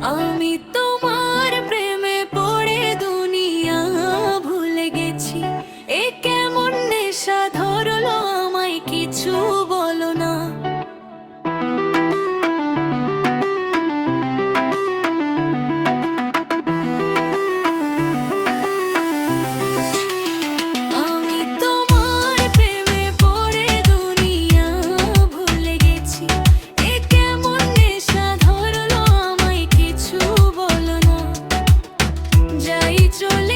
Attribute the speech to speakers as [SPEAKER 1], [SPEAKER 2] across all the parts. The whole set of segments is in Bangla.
[SPEAKER 1] আমি তো joli.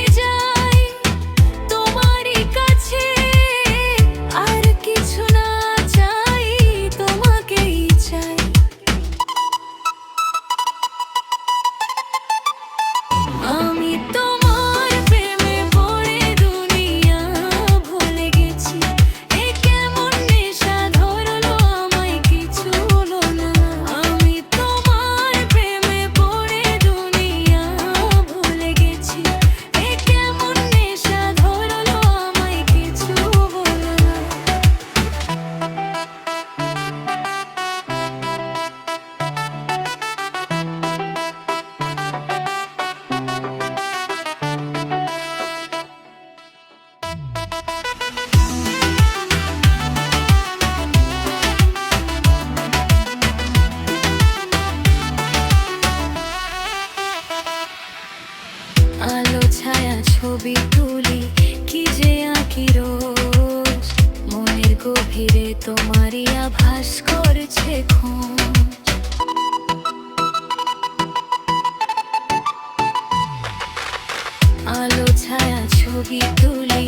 [SPEAKER 1] কালো ছায়া ছবি তুলি, কি যে আঁকি গভীরে তোমারই আভাস আলো ছায়া ছবি তুলি,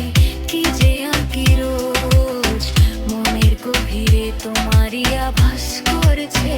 [SPEAKER 1] কি যে আঁকি রোজ। মনের গভীরে তোমারই আভাস করছে